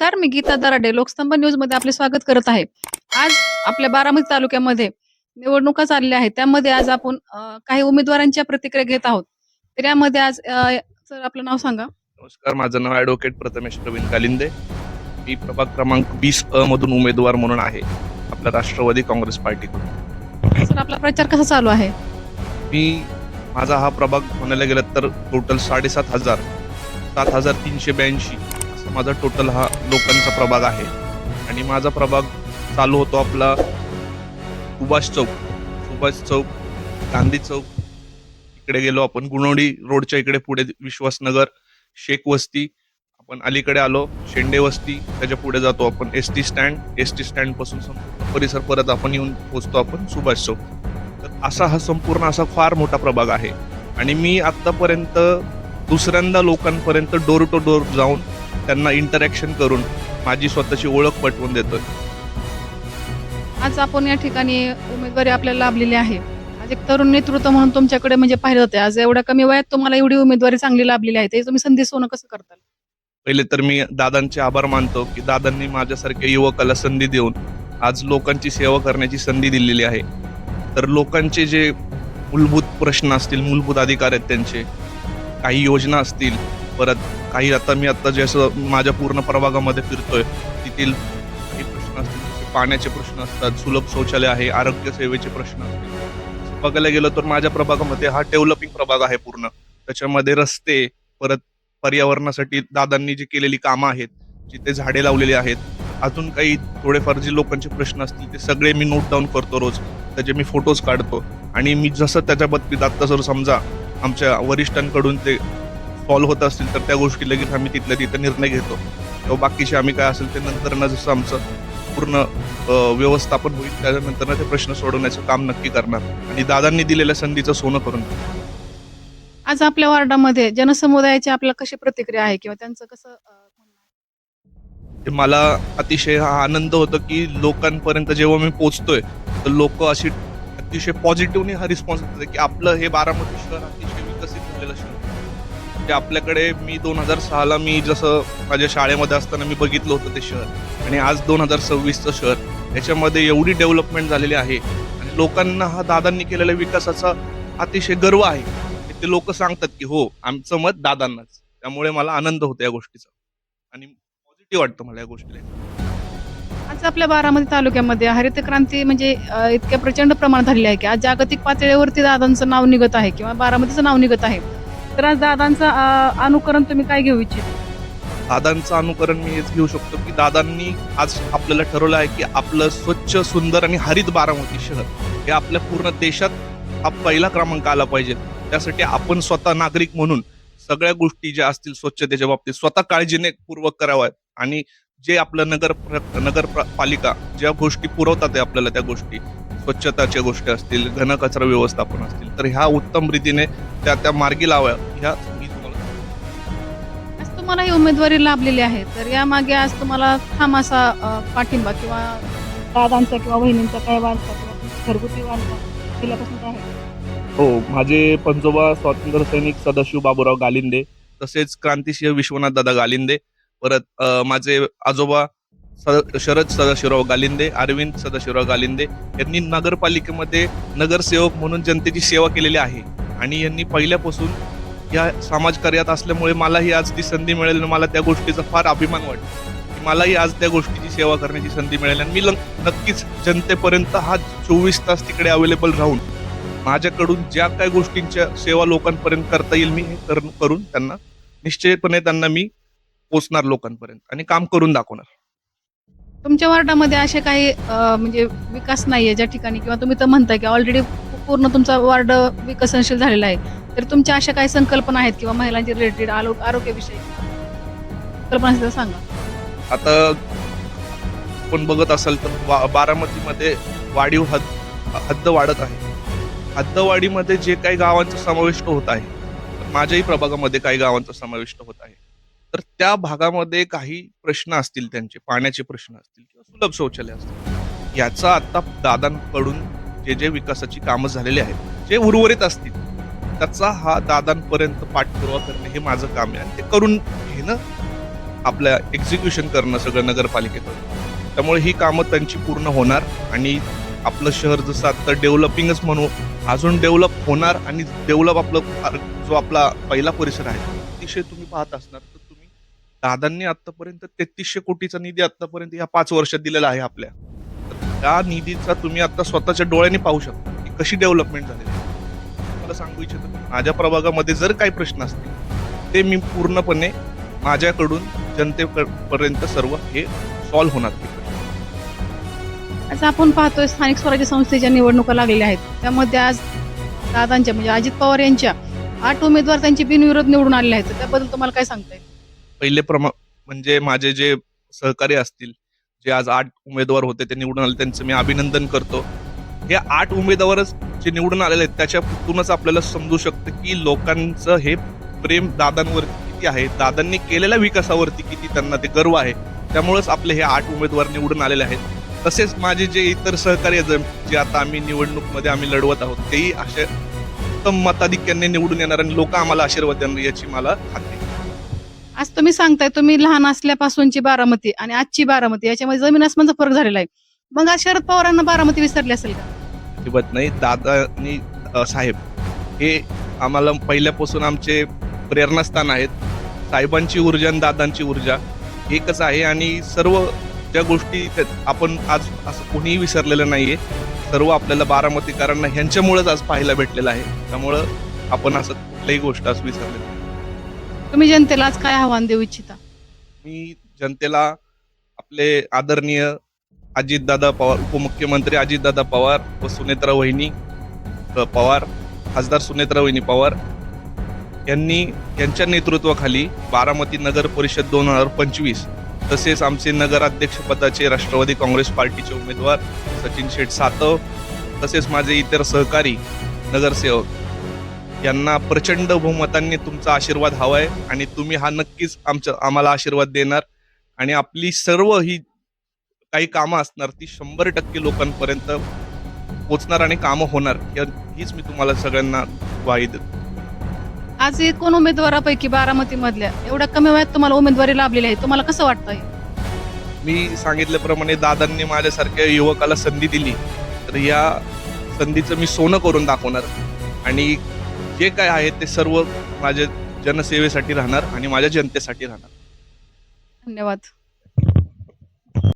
नमस्कार मी गीता दराडे लोकस्तंभ न्यूजमध्ये आपले स्वागत करत आहे. आज आपल्या बारामती तालुक्यामध्ये निवडणुका चालल्या आहेत. त्यामध्ये आज आपण काही उमेदवारांच्या प्रतिक्रिया घेत आहोत. तर यामध्ये आज अ, सर आपलं नाव सांगा. नमस्कार माझं नाव ॲडव्होकेट प्रथमेश प्रवीण कालिंदे. मी प्रभाग क्रमांक वीस अ मधून उमेदवार म्हणून आहे आपल्या राष्ट्रवादी काँग्रेस पार्टीकडून. सर आपला प्रचार कसा चालू आहे? मी माझा हा प्रभाग म्हणायला गेलं तर टोटल साडेसात हजार सात हजार तीनशे ब्याऐंशी असा माझा टोटल हा लोकांचा प्रभाग आहे. आणि माझा प्रभाग चालू होतो आपला सुभाष चौक. सुभाष चौक गांधी चौक. इकडे गेलो आपण गुणवडी रोडच्या इकडे पुढे विश्वासनगर शेख वस्ती. आपण अलीकडे आलो शेंडे वस्ती. त्याच्या पुढे जातो आपण S T stand S T स्टँडपासून परिसर परत आपण येऊन पोहोचतो आपण सुभाष चौक. तर असा हा संपूर्ण असा फार मोठा प्रभाग आहे. आणि मी आतापर्यंत दुसऱ्यांदा लोकांपर्यंत डोर टू डोर जाऊन त्यांना इंटरॅक्शन करून माझी स्वतःची ओळख पटवून देतोय. आज आपण या ठिकाणी उमेदवारी आपल्याला लाभलेली आहे. आज एक तरुण नेतृत्व म्हणून तुमच्याकडे म्हणजे पाहिलं होते. आज एवढ्या कमी वयात तुम्हाला एवढी उमेदवारी चांगली लाभलेली आहे. ते तुम्ही संधी सोनं कसं करताल? पहिले तर मी दादांचे आभार मानतो की दादांनी माझ्यासारख्या युवकाला संधी देऊन आज लोकांची सेवा करण्याची संधी दिलेली आहे. तर लोकांचे जे मूलभूत प्रश्न असतील मूलभूत अधिकार आहेत त्यांचे काही योजना असतील परत काही आता मी आता जसं माझ्या पूर्ण प्रभागामध्ये फिरतोय तेथील काही प्रश्न असतील जसे पाण्याचे प्रश्न असतात सुलभ शौचालय आहे आरोग्य सेवेचे प्रश्न असतील. बघायला गेलं तर माझ्या प्रभागामध्ये हा डेव्हलपिंग प्रभाग आहे पूर्ण. त्याच्यामध्ये रस्ते परत पर्यावरणासाठी दादांनी जी केलेली कामं आहेत जिथे झाडे लावलेली आहेत अजून काही थोडेफार जे लोकांचे प्रश्न असतील ते सगळे मी नोट डाऊन करतो रोज. त्याचे मी फोटोज काढतो. आणि मी जसं त्याच्या बाबतीत आत्ता जर समजा आमच्या वरिष्ठांकडून ते सॉल्व्ह होत असतील तर त्या गोष्टी लगेच आम्ही तिथल्या तिथं निर्णय घेतो किंवा बाकीचे आम्ही काय असेल ते नंतर ना जसं आमचं पूर्ण व्यवस्थापन होईल त्याच्यानंतर ना ते प्रश्न सोडवण्याचं काम नक्की करणार आणि दादांनी दिलेल्या संधीचं सोनं करून. आज आपल्या वार्डामध्ये जनसमुदायाची आपल्याला कशी प्रतिक्रिया आहे किंवा त्यांचं कसं? ते मला अतिशय आनंद होतो की लोकांपर्यंत जेव्हा मी पोहोचतोय तर लोक अशी अतिशय पॉझिटिव्हली हा रिस्पॉन्स देतात की आपलं हे बारामती शहर अतिशय विकसित झालेलं शहर. म्हणजे आपल्याकडे मी दोन हजार सहाला मी जसं माझ्या शाळेमध्ये असताना मी बघितलं होतं ते शहर आणि आज दोन हजार सव्वीसचं शहर याच्यामध्ये एवढी डेव्हलपमेंट झालेली आहे. आणि लोकांना हा दादांनी केलेल्या विकासाचा अतिशय गर्व आहे. ते लोक सांगतात की हो आमचं मत दादांनाच. त्यामुळे मला आनंद होतो या गोष्टीचा. आणि पॉझिटिव्ह वाटतं मला या गोष्टीला. आज आपल्या बारामती तालुक्यामध्ये हरित क्रांती म्हणजे इतक्या प्रचंड प्रमाणात झालेली आहे की आज जागतिक पातळीवरती दादांचं नाव निघत आहे किंवा बारामतीचं नाव निघत आहे. दादांचं अनुकरण तुम्ही काय घेऊ इच्छित? दादांचं अनुकरण मी हेच घेऊ शकतो की दादांनी आज आपल्याला ठरवलं आहे की आपलं स्वच्छ सुंदर आणि हरित बारामती शहर हे आपल्या पूर्ण देशात हा पहिला क्रमांक आला पाहिजे. त्यासाठी आपण स्वतः नागरिक म्हणून सगळ्या गोष्टी ज्या असतील स्वच्छतेच्या बाबतीत स्वतः काळजीने पूर्वक कराव्यात आणि जे आपलं नगर नगर पालिका ज्या गोष्टी पुरवतात आहे आपल्याला त्या गोष्टी स्वच्छताच्या गोष्टी असतील घनकचरा व्यवस्थापन असतील तर ह्या उत्तम रीतीने त्या त्या मार्गी लावा ह्या आज तुम्हाला ही उमेदवारी लाभलेली आहे तर यामागे आज तुम्हाला ठाम असा अ, पाठिंबा किंवा दादांचा किंवा बहिणींचा काय वारसा किंवा घरगुती वारसा पहिल्यापासून काय आहे? हो माझे पंजोबा स्वातंत्र्य सैनिक सदाशिव बाबूराव गालिंदे तसेच क्रांतिसिंह विश्वनाथ दादा गालिंदे परत अ, माझे आजोबा शरद सदाशिवराव गालिंदे अरविंद सदाशिवराव गालिंदे यांनी नगरपालिकेमध्ये नगरसेवक म्हणून जनतेची सेवा केलेली आहे. आणि यांनी पहिल्यापासून या समाजकार्यात असल्यामुळे मलाही आज ती संधी मिळेल आणि मला त्या गोष्टीचा फार अभिमान वाटतो. की मलाही आज त्या गोष्टीची सेवा करण्याची संधी मिळेल आणि मी नक्कीच जनतेपर्यंत हा चोवीस तास तिकडे अवेलेबल राहून माझ्याकडून ज्या काही गोष्टींच्या सेवा लोकांपर्यंत करता येईल मी हे कर- करून त्यांना निश्चयपणे त्यांना मी पोचणार लोकांपर्यंत आणि काम करून दाखवणार. तुमच्या वार्डामध्ये असे काही अ, म्हणजे विकास नाही आहे ज्या ठिकाणी किंवा तुम्ही तर म्हणताय की ऑलरेडी पूर्ण तुमचा वार्ड विकसनशील झालेला आहे. तर तुमच्या अशा काही संकल्पना आहेत किंवा महिलांची रिलेटेड आरोग्याविषयी? कल्पना असतील तर सांगा. आता आपण बघत असाल तर बारामतीमध्ये वाढीव हद हद्द वाढत आहे. हद्दवाढीमध्ये जे काही गावांचा समाविष्ट होत आहे तर माझ्याही प्रभागामध्ये काही गावांचा समाविष्ट होत आहे. तर त्या भागामध्ये काही प्रश्न असतील त्यांचे पाण्याचे प्रश्न असतील किंवा सुलभ शौचालय असतील. याचा आता दादांकडून जे जे विकासाची कामं झालेली आहेत जे उर्वरित असतील त्याचा हा दादांपर्यंत पाठपुरावा करणे हे माझं काम आहे. आणि ते करून घेणं आपल्या एक्झिक्युशन करणं सगळं नगरपालिकेचं त्यामुळे ही कामं त्यांची पूर्ण होणार आणि आपलं शहर जसं आता डेव्हलपिंगच म्हणू अजून डेव्हलप होणार आणि डेव्हलप आपलं जो आपला पहिला परिसर आहे अतिशय तुम्ही पाहत असणार. तर दादांनी आतापर्यंत तेहतीसशे कोटीचा निधी आतापर्यंत या पाच वर्षात दिलेला आहे आपल्या. त्या निधीचा तुम्ही आता स्वतःच्या डोळ्यांनी पाहू शकता की कशी डेव्हलपमेंट झालेली आहे. मला सांगू इच्छितो माझ्या प्रभागामध्ये जर काही प्रश्न असतील ते मी पूर्णपणे माझ्याकडून जनतेपर्यंत सर्व हे सॉल्व्ह होणार आज आपण पाहतोय स्थानिक स्वराज्य संस्थेच्या निवडणुका लागलेल्या आहेत त्यामध्ये आज दादांच्या म्हणजे अजित पवार यांच्या आठ उमेदवार त्यांची बिनविरोध निवडून आलेले आहेत. त्याबद्दल तुम्हाला काय सांगता येईल? पहिले प्रमा म्हणजे माझे जे सहकारी असतील जे आज आठ उमेदवार होते ते निवडून आले त्यांचं मी अभिनंदन करतो. हे आठ उमेदवारच जे निवडून आलेले आहेत त्याच्यातूनच आपल्याला समजू शकतं की लोकांचं हे प्रेम दादांवर किती आहे दादांनी केलेल्या विकासावरती किती त्यांना ते गर्व आहे. त्यामुळेच आपले हे आठ उमेदवार निवडून आलेले आहेत. तसेच माझे जे इतर सहकारी आहेत जे आता आम्ही निवडणूकमध्ये आम्ही लढवत आहोत तेही असे उत्तम मताधिक्याने निवडून येणार आणि लोक आम्हाला आशीर्वाद देणार याची मला खात्री आज तुम्ही सांगताय तुम्ही लहान असल्यापासूनची बारामती आणि आजची बारामती याच्यामध्ये जमीन आसमानचा फरक झालेला आहे. मग आज शरद पवारांना बारामती विसरली असेल का? अजिबात नाही. दादानी अ, साहेब हे आम्हाला पहिल्यापासून आमचे प्रेरणास्थान आहेत. साहेबांची ऊर्जा आणि दादांची ऊर्जा एकच आहे आणि सर्व ज्या गोष्टी त्यात आपण आज असं कोणीही विसरलेलं नाहीये. सर्व आपल्याला बारामतीकरांना ह्यांच्यामुळेच आज पाहायला भेटलेलं आहे. त्यामुळं आपण असं कुठल्याही गोष्ट आज विसरलेलं नाही. तुम्ही जनतेला आज काय आव्हान देऊ इच्छिता? मी जनतेला आपले आदरणीय अजितदादा पवार उपमुख्यमंत्री अजितदादा पवार व सुनेत्रा वहिनी पवार खासदार सुनेत्रा वहिनी पवार यांनी यांच्या नेतृत्वाखाली बारामती नगर परिषद दोन हजार पंचवीस तसेच आमचे नगराध्यक्षपदाचे राष्ट्रवादी काँग्रेस पार्टीचे उमेदवार सचिन शेठ सातव तसेच माझे इतर सहकारी नगरसेवक यांना प्रचंड बहुमतांनी तुमचा आशीर्वाद हवाय आणि तुम्ही हा नक्कीच आमच्या आम्हाला आशीर्वाद देणार. आणि आपली सर्व ही काही कामं असणार ती शंभर टक्के लोकांपर्यंत पोचणार आणि कामं होणार या- हीच मी तुम्हाला सगळ्यांना ग्वाही देतो. आज एकूण उमेदवारापैकी बारामती मधल्या एवढ्या कमी वयात तुम्हाला उमेदवारी लाभलेली आहे. तुम्हाला कसं वाटतंय? मी सांगितल्याप्रमाणे दादांनी माझ्यासारख्या युवकाला संधी दिली. तर या संधीचं मी सोनं करून दाखवणार. आणि जे काय आहे ते सर्व माझ्या जनसेवेसाठी राहणार आणि माझ्या जनतेसाठी राहणार. धन्यवाद.